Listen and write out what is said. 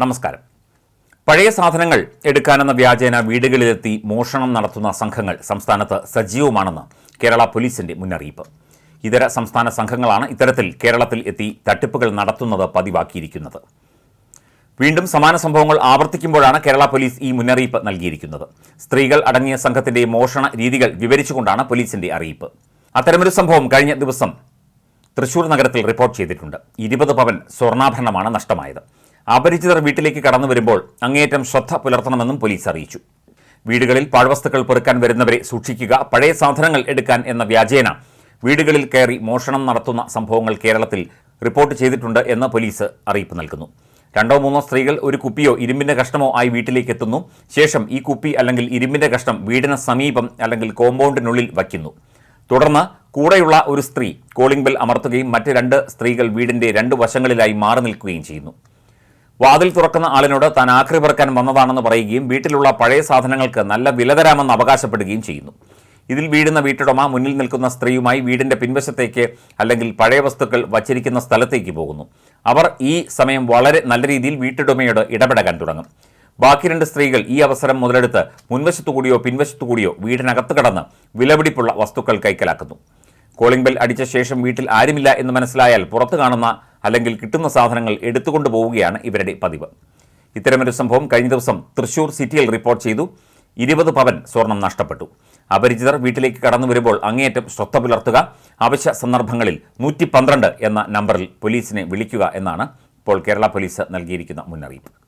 നമസ്കാരം. പഴയ സാധനങ്ങൾ എടുക്കാനെന്ന വ്യാജേന വീടുകളിലെത്തി മോഷണം നടത്തുന്ന സംഘങ്ങൾ സംസ്ഥാനത്ത് സജീവമാണെന്ന് കേരള പോലീസിന്റെ മുന്നറിയിപ്പ്. ഇതര സംസ്ഥാന സംഘങ്ങളാണ് ഇത്തരത്തിൽ കേരളത്തിൽ എത്തി തട്ടിപ്പുകൾ നടത്തുന്നത് പതിവാക്കിയിരിക്കുന്നത്. വീണ്ടും സമാന സംഭവങ്ങൾ ആവർത്തിക്കുമ്പോഴാണ് കേരള പോലീസ് ഈ മുന്നറിയിപ്പ് നൽകിയിരിക്കുന്നത്. സ്ത്രീകൾ അടങ്ങിയ സംഘത്തിന്റെ മോഷണ രീതികൾ വിവരിച്ചുകൊണ്ടാണ് പോലീസിന്റെ അറിയിപ്പ്. അത്തരമൊരു സംഭവം കഴിഞ്ഞ ദിവസം തൃശൂർ നഗരത്തിൽ റിപ്പോർട്ട് ചെയ്തിട്ടുണ്ട്. ഇരുപത് പവൻ സ്വർണാഭരണമാണ് നഷ്ടമായത്. അപരിചിതർ വീട്ടിലേക്ക് കടന്നു വരുമ്പോൾ അങ്ങേയറ്റം ശ്രദ്ധ പുലർത്തണമെന്നും പോലീസ് അറിയിച്ചു. വീടുകളിൽ പാഴ്വസ്തുക്കൾ പെറുക്കാൻ വരുന്നവരെ സൂക്ഷിക്കുക പഴയ സാധനങ്ങൾ എടുക്കാൻ എന്ന വ്യാജേന. വീടുകളിൽ കയറി മോഷണം നടത്തുന്ന സംഭവങ്ങൾ കേരളത്തിൽ റിപ്പോർട്ട് ചെയ്തിട്ടുണ്ട് എന്ന് പോലീസ് അറിയിപ്പ് നൽകുന്നു. രണ്ടോ മൂന്നോ സ്ത്രീകൾ ഒരു കുപ്പിയോ ഇരുമ്പിന്റെ കഷ്ണമോ ആയി വീട്ടിലേക്ക് എത്തുന്നു. ശേഷം ഈ കുപ്പി അല്ലെങ്കിൽ ഇരുമ്പിന്റെ കഷ്ണം വീടിന് സമീപം അല്ലെങ്കിൽ കോമ്പൗണ്ടിനുള്ളിൽ വയ്ക്കുന്നു. തുടർന്ന് കൂടെയുള്ള ഒരു സ്ത്രീ കോളിംഗ് ബെൽ അമർത്തുകയും മറ്റ് രണ്ട് സ്ത്രീകൾ വീടിന്റെ രണ്ട് വശങ്ങളിലായി മാറി നിൽക്കുകയും ചെയ്യുന്നു. വാതിൽ തുറക്കുന്ന ആളിനോട് താൻ ആക്രി പറക്കാൻ വന്നതാണെന്ന് പറയുകയും വീട്ടിലുള്ള പഴയ സാധനങ്ങൾക്ക് നല്ല വില തരാമെന്ന് അവകാശപ്പെടുകയും ചെയ്യുന്നു. ഇതിൽ വീഴുന്ന വീട്ടുടമ മുന്നിൽ നിൽക്കുന്ന സ്ത്രീയുമായി വീടിന്റെ പിൻവശത്തേക്ക് അല്ലെങ്കിൽ പഴയ വസ്തുക്കൾ വച്ചിരിക്കുന്ന സ്ഥലത്തേക്ക് പോകുന്നു. അവർ ഈ സമയം വളരെ നല്ല രീതിയിൽ വീട്ടുടമയോട് ഇടപെടകാൻ തുടങ്ങും. ബാക്കി രണ്ട് സ്ത്രീകൾ ഈ അവസരം മുതലെടുത്ത് മുൻവശത്തുകൂടിയോ പിൻവശത്തുകൂടിയോ വീടിനകത്ത് കടന്ന് വിലപിടിപ്പുള്ള വസ്തുക്കൾ കൈക്കലാക്കുന്നു. കോളിംഗ് ബെൽ അടിച്ച ശേഷം വീട്ടിൽ ആരുമില്ല എന്ന് മനസ്സിലായാൽ പുറത്തു കാണുന്ന അല്ലെങ്കിൽ കിട്ടുന്ന സാധനങ്ങൾ എടുത്തുകൊണ്ടു പോവുകയാണ് ഇവരുടെ പതിവ്. ഇത്തരമൊരു സംഭവം കഴിഞ്ഞ ദിവസം തൃശൂർ സിറ്റിയിൽ റിപ്പോർട്ട് ചെയ്തു. ഇരുപത് പവൻ സ്വർണം നഷ്ടപ്പെട്ടു. അപരിചിതർ വീട്ടിലേക്ക് കടന്നു വരുമ്പോൾ അങ്ങേയറ്റം ശ്രദ്ധ പുലർത്തുക അവശ്യ സന്ദർഭങ്ങളിൽ നൂറ്റി എന്ന നമ്പറിൽ പോലീസിനെ വിളിക്കുക എന്നാണ് ഇപ്പോൾ കേരള പോലീസ് നൽകിയിരിക്കുന്ന മുന്നറിയിപ്പ്.